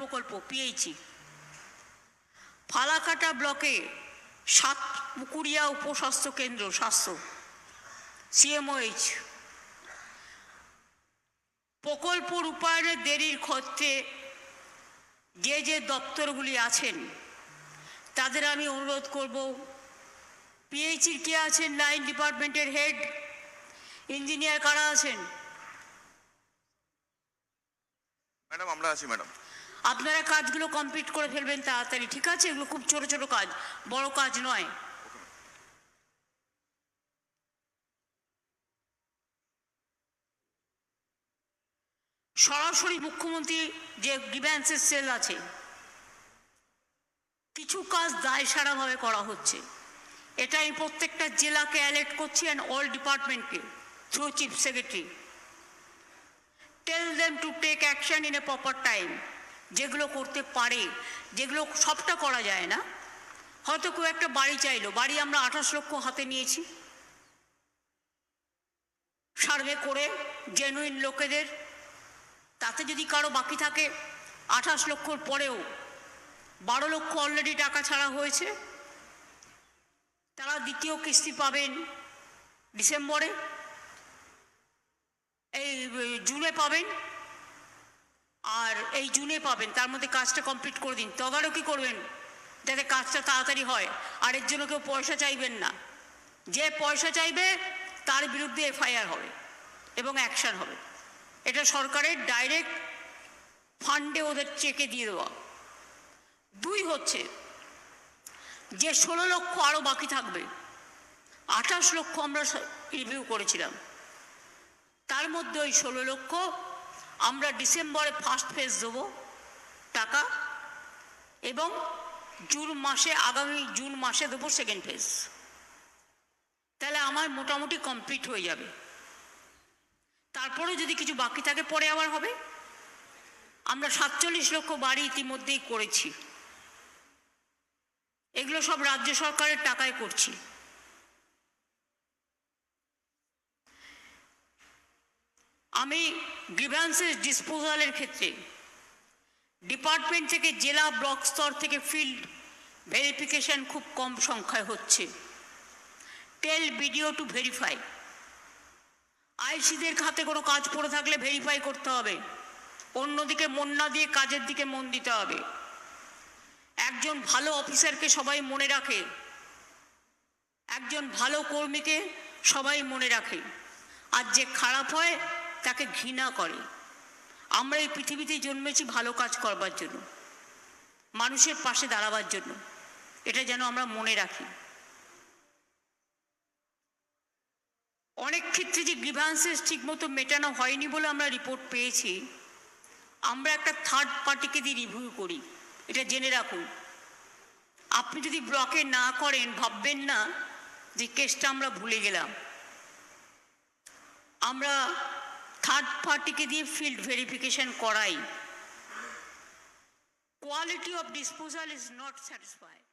প্রকল্প পিএইচি ফালাকাটা ব্লকে সাত পুকুরিয়া উপস্বাস্থ্য কেন্দ্র, স্বাস্থ্য সিএমওএইচ প্রকল্প রূপায়ণের দেরির ক্ষেত্রে যে যে দপ্তরগুলি আছেন, তাদের আমি অনুরোধ করব। পিএইচির কে আছেন? লাইন ডিপার্টমেন্টের হেড ইঞ্জিনিয়ার কারা আছেন? ম্যাডাম, আমরা আছি, ম্যাডাম। আপনারা কাজগুলো কমপ্লিট করে ফেলবেন তাড়াতাড়ি, ঠিক আছে? এগুলো খুব ছোট ছোট কাজ, বড় কাজ নয়। সরাসরি মুখ্যমন্ত্রী যে গ্রিভ্যান্সের সেল আছে, কিছু কাজ দায় সারাভাবে করা হচ্ছে। এটা আমি প্রত্যেকটা জেলাকে অ্যালার্ট করছি অ্যান্ড অল ডিপার্টমেন্টকে through chief secretary tell them to take action in a proper time যেগুলো করতে পারে, যেগুলো সবটা করা যায় না, হয়তো কেউ একটা বাড়ি চাইলো, বাড়ি আমরা আঠাশ লক্ষ হাতে নিয়েছি। সার্ভে করে জেনুইন লোকেদের, তাতে যদি কারও বাকি থাকে, আঠাশ লক্ষর পরেও বারো লক্ষ অলরেডি টাকা ছাড়া হয়েছে, তারা দ্বিতীয় কিস্তি পাবেন ডিসেম্বরে এই, জুনে পাবেন। আর এই জুনে পাবেন, তার মধ্যে কাজটা কমপ্লিট করে দিন। তদারকি করবেন, যাতে কাজটা তাড়াতাড়ি হয়। আর এর জন্য কেউ পয়সা চাইবেন না। যে পয়সা চাইবে, তার বিরুদ্ধে এফআইআর হবে এবং অ্যাকশন হবে। এটা সরকারের ডাইরেক্ট ফান্ডে ওদের চেকে দিয়ে দেওয়া। দুই হচ্ছে, যে ষোলো লক্ষ আরও বাকি থাকবে, আঠাশ লক্ষ আমরা রিভিউ করেছিলাম। তার মধ্যে ওই ষোলো লক্ষ আমরা ডিসেম্বরে ফার্স্ট ফেজ দেবো টাকা এবং জুন মাসে, আগামী জুন মাসে দেবো সেকেন্ড ফেজ তাহলে আমার মোটামুটি কমপ্লিট হয়ে যাবে। তারপরে যদি কিছু বাকি থাকে, পরে আবার হবে। আমরা সাতচল্লিশ লক্ষ বাড়ি ইতিমধ্যেই করেছি। এগুলো সব রাজ্য সরকারের টাকায় করছি। আমি গ্রিভ্যান্সেস ডিসপোজালের ক্ষেত্রে ডিপার্টমেন্ট থেকে জেলা ব্লক স্তর থেকে ফিল্ড ভেরিফিকেশন খুব কম সংখ্যায় হচ্ছে। Tell BDO to verify. আইসিদের খাতে কোনো কাজ পড়ে থাকলে ভেরিফাই করতে হবে। অন্যদিকে মন না দিয়ে কাজের দিকে মন দিতে হবে। একজন ভালো অফিসারকে সবাই মনে রাখে। একজন ভালো কর্মীকে সবাই মনে রাখে। আর যে খারাপ হয় তাকে ঘৃণা করে। আমরা এই পৃথিবীতে জন্মেছি ভালো কাজ করবার জন্য, মানুষের পাশে দাঁড়াবার জন্য। এটা যেন আমরা মনে রাখি। অনেক ক্ষেত্রে যে গ্রিভান্সেস ঠিকমতো মেটানো হয়নি বলে আমরা রিপোর্ট পেয়েছি, আমরা একটা থার্ড পার্টিকে দিয়ে রিভিউ করি। এটা জেনে রাখুন। আপনি যদি ব্লকে না করেন, ভাববেন না যে কেসটা আমরা ভুলে গেলাম। আমরা থার্ড পার্টিকে দিয়ে ফিল্ড ভেরিফিকেশন করাই। Quality of disposal is not satisfied